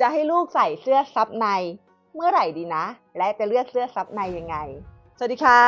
จะให้ลูกใส่เสื้อซับใน เมื่อไหร่ดีนะ และจะเลือกเสื้อซับในยังไง สวัสดีค่ะ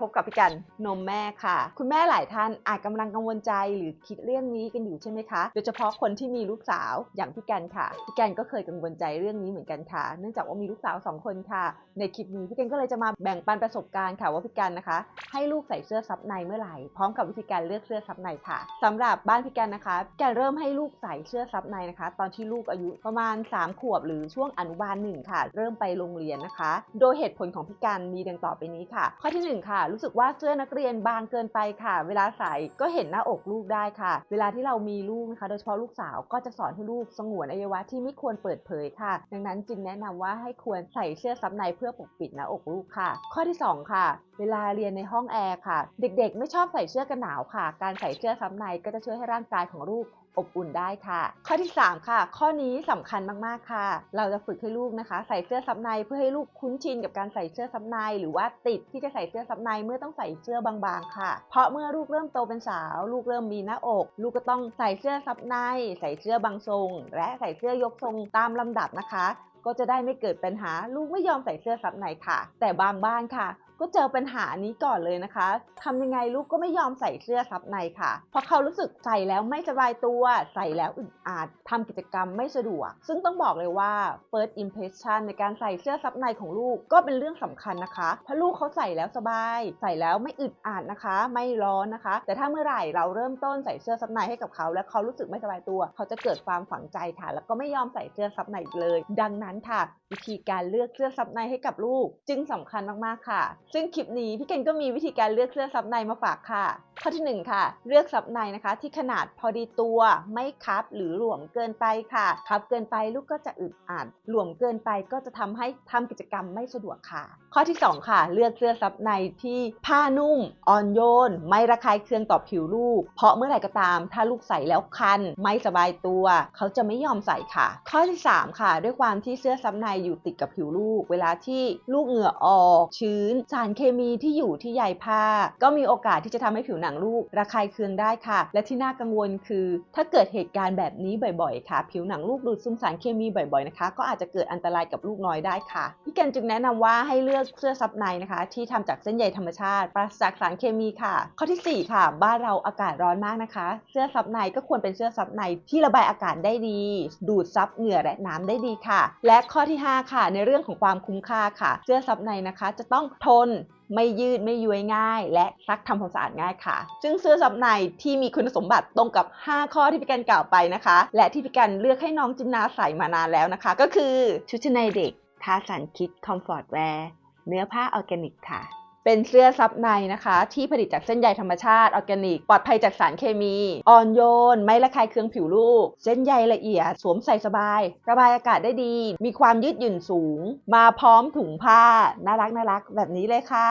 พบกับพี่กันนมแม่ค่ะ คุณแม่หลายท่านอาจกำลังกังวลใจหรือคิดเรื่องนี้กันอยู่ใช่ไหมคะ โดยเฉพาะคนที่มีลูกสาวอย่างพี่กันค่ะ พี่กันก็เคยกังวลใจเรื่องนี้เหมือนกันค่ะ เนื่องจากว่ามีลูกสาวสองคนค่ะ ในคลิปนี้พี่กันก็เลยจะมาแบ่งปันประสบการณ์ค่ะว่าพี่กันนะคะ ให้ลูกใส่เสื้อซับในเมื่อไหร่ พร้อมกับวิธีการเลือกเสื้อซับในค่ะสำหรับบ้านพี่กันนะคะพี่กันเริ่มให้ลูกใส่เสื้อซับในนะคะ ตอนที่ลูกอายุประมาณ 3 ขวบ หรือช่วงอนุบาลหนึ่งค่ะ เริ่มไปโรงเรียนนะคะ โดยเหตุผลของพี่กันมีดังต่อไปนี้ค่ะข้อที่หนึ่งค่ะ รู้สึกว่าเสื้อนักเรียนบางเกินไปค่ะ เวลาใส่ก็เห็นหน้าอกลูกได้ค่ะ เวลาที่เรามีลูกนะคะ โดยเฉพาะลูกสาวก็จะสอนให้ลูกสงวนอวัยวะที่ไม่ควรเปิดเผยค่ะ ดังนั้นจึงแนะนำว่าให้ควรใส่เสื้อซับในเพื่อปกปิดหน้าอกลูกค่ะ ข้อที่สองค่ะ เวลาเรียนในห้องแอร์ค่ะ เด็กๆ ไม่ชอบใส่เสื้อกันหนาวค่ะ การใส่เสื้อซับในก็จะช่วยให้ร่างกายของลูก อบอุ่นได้ค่ะ ข้อที่ 3 ค่ะ ข้อนี้สำคัญมากๆค่ะ เราจะฝึกให้ลูกนะคะ ใส่เสื้อซับในเพื่อให้ลูกคุ้นชินกับการใส่เสื้อซับใน หรือว่าติดที่จะใส่เสื้อซับในเมื่อต้องใส่เสื้อบางๆ ค่ะ เพราะเมื่อลูกเริ่มโตเป็นสาว ลูกเริ่มมีหน้าอก ลูกก็ต้องใส่เสื้อซับใน ใส่เสื้อบางทรง และใส่เสื้อยกทรงตามลำดับนะคะก็จะได้ไม่เกิดปัญหาลูกไม่ยอมใส่เสื้อซับในค่ะ แต่บางบ้านค่ะ ก็เจอปัญหานี้ก่อนเลยนะคะทำยังไงลูกก็ไม่ยอมใส่เสื้อซับในค่ะ เพราะเขารู้สึกใส่แล้วไม่สบายตัว ใส่แล้วอึดอัดทำกิจกรรมไม่สะดวก ซึ่งต้องบอกเลยว่า first impression ในการใส่เสื้อซับในของลูกก็เป็นเรื่องสำคัญนะคะเพราะลูกเขาใส่แล้วสบาย ใส่แล้วไม่อึดอัดนะคะ ไม่ร้อนนะคะ แต่ถ้าเมื่อไหร่เราเริ่มต้นใส่เสื้อซับในให้กับเขา แล้วเขารู้สึกไม่สบายตัว เขาจะเกิดความฝังใจค่ะ แล้วก็ไม่ยอมใส่เสื้อซับในอีกเลย ดังนั้นค่ะ วิธีการเลือกเสื้อซับในให้กับลูก จึงสำคัญมากๆค่ะซึ่งคลิปนี้พี่เกนก็มีวิธีการเลือกเสื้อซับในมาฝากค่ะข้อที่หนึ่งค่ะ เลือกซับในนะคะ ที่ขนาดพอดีตัวไม่คับหรือหลวมเกินไปค่ะ คับเกินไปลูกก็จะอึดอัดหลวมเกินไปก็จะทำให้ทำกิจกรรมไม่สะดวกค่ะ ข้อที่สองค่ะ เลือกเสื้อซับในที่ผ้านุ่มอ่อนโยน ไม่ระคายเคืองต่อผิวลูก เพราะเมื่อไหร่ก็ตาม ถ้าลูกใส่แล้วคัน ไม่สบายตัว เขาจะไม่ยอมใส่ค่ะ ข้อที่สามค่ะ ด้วยความที่เสื้อซับในอยู่ติดกับผิวลูก เวลาที่ลูกเหงื่อออก ชื้น สารเคมีที่อยู่ที่ใยผ้า ก็มีโอกาสที่จะทำให้ผิวหนังลูกระคายเคืองได้ค่ะ และที่น่ากังวลคือ ถ้าเกิดเหตุการณ์แบบนี้บ่อยๆ ค่ะ ผิวหนังลูกดูดซึมสารเคมีบ่อยๆนะคะ ก็อาจจะเกิดอันตรายกับลูกน้อยได้ค่ะพี่แกนจึงแนะนำว่าให้เลือกเสื้อซับในนะคะ ที่ทำจากเส้นใยธรรมชาติปราศจากสารเคมีค่ะ ข้อที่สี่ค่ะ บ้านเราอากาศร้อนมากนะคะ เสื้อซับในก็ควรเป็นเสื้อซับในที่ระบายอากาศได้ดี ดูดซับเหงื่อและน้ำได้ดีค่ะ และข้อที่ห้าค่ะ ในเรื่องของความคุ้มค่าค่ะ เสื้อซับในนะคะ จะต้องทนไม่ยืดไม่ย้วยง่าย และซักทำความสะอาดง่ายค่ะ ซึ่งเสื้อซับในที่มีคุณสมบัติตรงกับ 5 ข้อที่พี่กันกล่าวไปนะคะ และที่พี่กันเลือกให้น้องจินนาใส่มานานแล้วนะคะ ก็คือชุดชั้นในเด็กทาสันคิดคอมฟอร์ตแวร์เนื้อผ้าออร์แกนิกค่ะ เป็นเสื้อซับในนะคะ ที่ผลิตจากเส้นใยธรรมชาติออร์แกนิก ปลอดภัยจากสารเคมี อ่อนโยน ไม่ระคายเคืองผิวลูก เส้นใยละเอียด สวมใส่สบาย ระบายอากาศได้ดี มีความยืดหยุ่นสูง มาพร้อมถุงผ้า น่ารักน่ารัก แบบนี้เลยค่ะ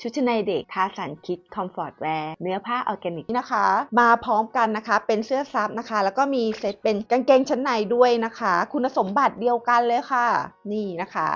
ชุดชั้นในเด็กทาสันคิดคอมฟอร์ตแวร์เนื้อผ้าออร์แกนิกนะคะ มาพร้อมกันนะคะ เป็นเสื้อซับนะคะ แล้วก็มีเซตเป็นกางเกงชั้นในด้วยนะคะ คุณสมบัติเดียวกันเลยค่ะ นี่นะคะ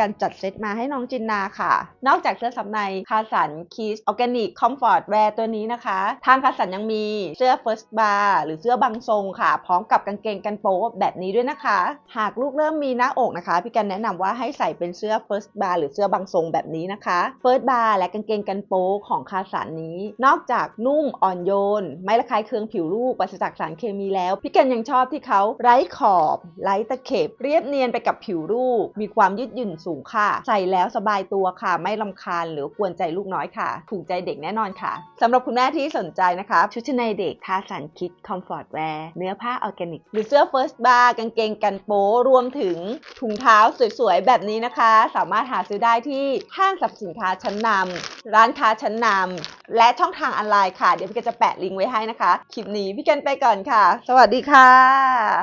การจัดเซตมาให้น้องจินนาค่ะ นอกจากเสื้อซับในคาสันคีสออร์แกนิกคอมฟอร์ตแวร์ตัวนี้นะคะ ทางคาสันยังมีเสื้อ First Bar หรือเสื้อบางทรงค่ะ พร้อมกับกางเกงกันโป๊แบบนี้ด้วยนะคะ หากลูกเริ่มมีหน้าอกนะคะ พี่กันแนะนำว่าให้ใส่เป็นเสื้อ First Bar หรือเสื้อบางทรงแบบนี้นะคะ First Bar และกางเกงกันโป๊ของคาสันนี้ นอกจากนุ่มอ่อนโยน ไม่ระคายเคืองผิวลูกปราศจากสารเคมีแล้ว พี่กันยังชอบที่เขาไร้ขอบไร้ตะเข็บเรียบเนียนไปกับผิวลูก มีความยืดหยุ่นสูงค่ะ ใส่แล้วสบายตัวค่ะ ไม่ลำคาญหรือกวนใจลูกน้อยค่ะ ถูกใจเด็กแน่นอนค่ะสำหรับคุณแม่ที่สนใจนะคะ ชุดชั้นในเด็กทาสันคิดคอมฟอร์ตแวร์เนื้อผ้าออร์แกนิก หรือเสื้อ First Bar กางเกงกันโป๊รวมถึงถุงเท้าสวยๆ แบบนี้นะคะ สามารถหาซื้อได้ที่ห้างสรรพสินค้าชั้นนำร้านค้าชั้นนำและช่องทางออนไลน์ค่ะ เดี๋ยวพี่กันจะแปะลิงก์ไว้ให้นะคะ คลิปนี้พี่กันไปก่อนค่ะ สวัสดีค่ะ